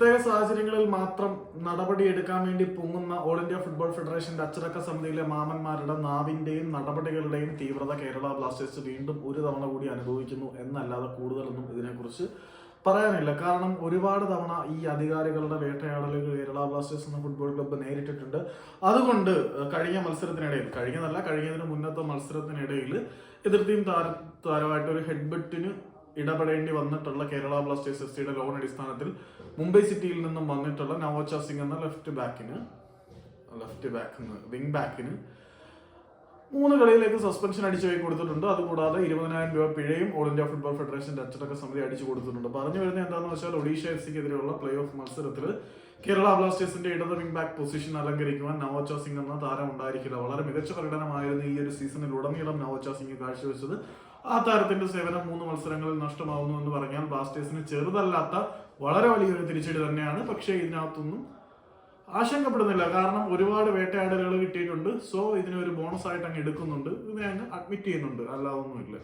പ്രത്യേക സാഹചര്യങ്ങളിൽ മാത്രം നടപടി എടുക്കാൻ വേണ്ടി പൊങ്ങുന്ന ഓൾ ഇന്ത്യ ഫുട്ബോൾ ഫെഡറേഷന്റെ അച്ചടക്ക സമിതിയിലെ മാമന്മാരുടെ നാവിന്റെയും നടപടികളുടെയും തീവ്രത കേരള ബ്ലാസ്റ്റേഴ്സ് വീണ്ടും ഒരു തവണ കൂടി അനുഭവിക്കുന്നു എന്നല്ലാതെ കൂടുതലൊന്നും ഇതിനെക്കുറിച്ച് പറയാനില്ല. കാരണം ഒരുപാട് തവണ ഈ അധികാരികളുടെ വേട്ടയാടലുകൾ കേരള ബ്ലാസ്റ്റേഴ്സ് എന്ന ഫുട്ബോൾ ക്ലബ്ബ് നേരിട്ടിട്ടുണ്ട്. അതുകൊണ്ട് കഴിഞ്ഞ മത്സരത്തിനിടയിൽ കഴിഞ്ഞതല്ല കഴിഞ്ഞതിന് മുന്നത്തെ മത്സരത്തിനിടയിൽ എതിർ ടീം താര താരമായിട്ട് ഒരു ഹെഡ്ബെറ്റിന് ഇടപെടേണ്ടി വന്നിട്ടുള്ള കേരള ബ്ലാസ്റ്റേഴ്സ് എഫ് സിയുടെ ലോൺ അടിസ്ഥാനത്തിൽ മുംബൈ സിറ്റിയിൽ നിന്നും വന്നിട്ടുള്ള നവോച്ച സിംഗ് എന്ന ലെഫ്റ്റ് ബാക്കിന് ലെഫ്റ്റ് ബാക്ക് വിങ് ബാക്കിന് മൂന്ന് കളിയിലേക്ക് സസ്പെൻഷൻ അടിച്ചു പോയി കൊടുത്തിട്ടുണ്ട്. അതുകൂടാതെ ഇരുപതിനായിരം രൂപ പിഴയും ഓൾ ഇന്ത്യ ഫുട്ബോൾ ഫെഡറേഷന്റെ അച്ചടക്ക സമിതി അടിച്ചു കൊടുത്തിട്ടുണ്ട്. പറഞ്ഞു വരുന്നത് എന്താണെന്ന് വെച്ചാൽ ഒഡീഷ എഫ് സിക്കെതിരെയുള്ള പ്ലേ ഓഫ് മത്സരത്തിൽ കേരള ബ്ലാസ്റ്റേഴ്സിന്റെ ഇടത് വിംഗ് ബാക്ക് പൊസിഷൻ അലങ്കരിക്കുവാൻ നവോച്ച സിംഗ് എന്ന താരം ഉണ്ടായിരിക്കില്ല. വളരെ മികച്ച പ്രകടനമായിരുന്നു ഈ ഒരു സീസണിൽ ഉടനീളം നവോച്ച സിംഗ് കാഴ്ചവെച്ചത്. ആ താരത്തിന്റെ സേവനം മൂന്ന് മത്സരങ്ങളിൽ നഷ്ടമാവുന്നു എന്ന് പറഞ്ഞാൽ ബ്ലാസ്റ്റേഴ്സിന് ചെറുതല്ലാത്ത വളരെ വലിയൊരു തിരിച്ചടി തന്നെയാണ്. പക്ഷേ ഇതിനകത്തൊന്നും ആശങ്കപ്പെടുന്നില്ല. കാരണം ഒരുപാട് വേട്ടയാടലുകൾ കിട്ടിയിട്ടുണ്ട്. സോ ഇതിനൊരു ബോണസ് ആയിട്ട് അങ്ങ് എടുക്കുന്നുണ്ട്. ഇതിനെ അങ്ങ് അഡ്മിറ്റ് ചെയ്യുന്നുണ്ട്. അല്ലാതൊന്നുമില്ല.